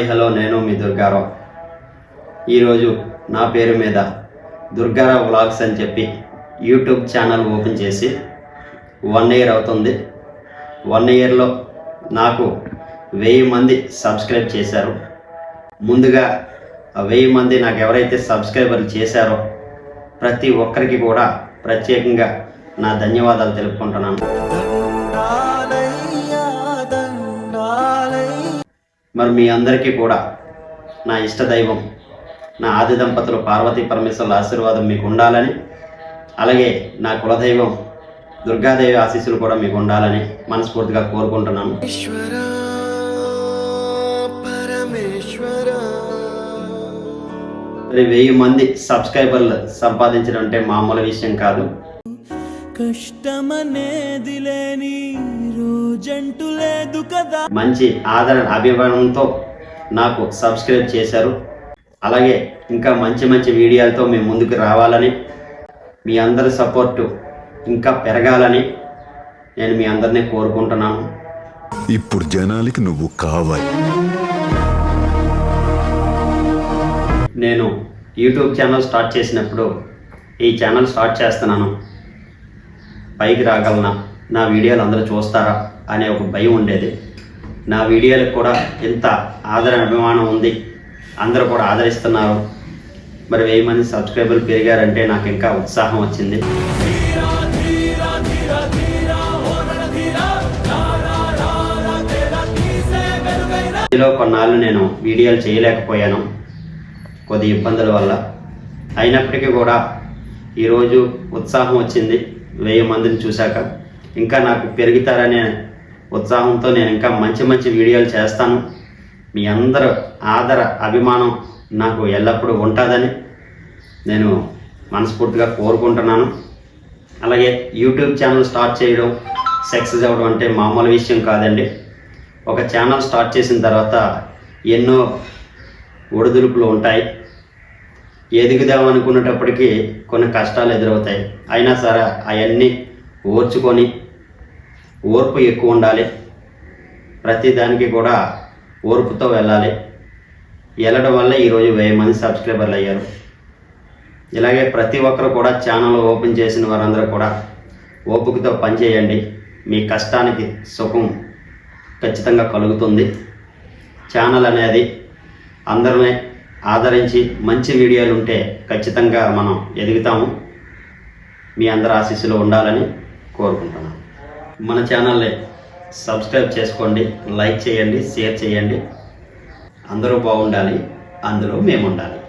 Hi hello నేను మీ దుర్గారావు. ఈరోజు నా పేరు మీద దుర్గారావు వ్లాగ్స్ అని చెప్పి యూట్యూబ్ ఛానల్ ఓపెన్ చేసి వన్ ఇయర్ అవుతుంది. వన్ ఇయర్లో నాకు వెయ్యి మంది సబ్స్క్రైబ్ చేశారు. ముందుగా వెయ్యి మంది నాకు ఎవరైతే సబ్స్క్రైబర్లు చేశారో ప్రతి ఒక్కరికి కూడా ప్రత్యేకంగా నా ధన్యవాదాలు తెలుపుకుంటున్నాను. మరి మీ అందరికీ కూడా నా ఇష్ట దైవం నా ఆది దంపతులు పార్వతీ పరమేశ్వరుల ఆశీర్వాదం మీకు ఉండాలని అలాగే నా కులదైవం దుర్గాదేవి ఆశీస్సులు కూడా మీకు ఉండాలని మనస్ఫూర్తిగా కోరుకుంటున్నాను. మరి వెయ్యి మంది సబ్స్క్రైబర్లు సంపాదించడం అంటే మామూలు విషయం కాదు. కష్టమనేది లేని రోజంటూ లేదు కదా. మంచి ఆదరణ అభిమానంతో నాకు సబ్స్క్రైబ్ చేశారు. అలాగే ఇంకా మంచి మంచి వీడియోలతో మేము ముందుకు రావాలని మీ అందరి సపోర్టు ఇంకా పెరగాలని నేను మీ అందరినీ కోరుకుంటున్నాను. ఇప్పుడు జనాలకి నువ్వు కావాలి. నేను యూట్యూబ్ ఛానల్ స్టార్ట్ చేసినప్పుడు ఈ ఛానల్ స్టార్ట్ చేస్తున్నాను. పైకి రాగలనా? నా వీడియోలు అందరూ చూస్తారా? అనే ఒక భయం ఉండేది. నా వీడియోలకు కూడా ఇంత ఆదరణ అభిమానం ఉంది. అందరూ కూడా ఆదరిస్తున్నారు. మరి వెయ్యి మంది సబ్స్క్రైబర్లు పెరిగారంటే నాకు ఇంకా ఉత్సాహం వచ్చింది. ఇందులో కొన్నాళ్ళు నేను వీడియోలు చేయలేకపోయాను కొద్ది ఇబ్బందుల వల్ల. అయినప్పటికీ కూడా ఈరోజు ఉత్సాహం వచ్చింది. వెయ్యి మందిని చూశాక ఇంకా నాకు పెరుగుతారనే ఉత్సాహంతో నేను ఇంకా మంచి మంచి వీడియోలు చేస్తాను. మీ అందరు ఆదర అభిమానం నాకు ఎల్లప్పుడూ ఉంటుందని నేను మనస్ఫూర్తిగా కోరుకుంటున్నాను. అలాగే యూట్యూబ్ ఛానల్ స్టార్ట్ చేయడం సక్సెస్ అవ్వడం అంటే మామూలు విషయం కాదండి. ఒక ఛానల్ స్టార్ట్ చేసిన తర్వాత ఎన్నో ఒడిదుడుకులు ఉంటాయి. ఎదుగుదాం అనుకునేటప్పటికీ కొన్ని కష్టాలు ఎదురవుతాయి. అయినా సరే అవన్నీ ఓర్చుకొని ఓర్పు ఎక్కువ ఉండాలి. ప్రతి దానికి కూడా ఓర్పుతో వెళ్ళాలి. వెళ్ళడం వల్ల ఈరోజు వెయ్యి మంది సబ్స్క్రైబర్లు అయ్యారు. ఇలాగే ప్రతి ఒక్కరు కూడా ఛానల్ ఓపెన్ చేసిన వారందరూ కూడా ఓపికతో పనిచేయండి మీ కష్టానికి సుఖం ఖచ్చితంగా కలుగుతుంది. ఛానల్ అనేది అందరినీ ఆదరించి మంచి వీడియోలు ఉంటే ఖచ్చితంగా మనం ఎదుగుతాము. మీ అందరి ఆశీస్సులు ఉండాలని కోరుకుంటున్నాను. మన ఛానల్ని సబ్స్క్రైబ్ చేసుకోండి లైక్ చేయండి షేర్ చేయండి. అందరూ బాగుండాలి అందులో మేము ఉండాలి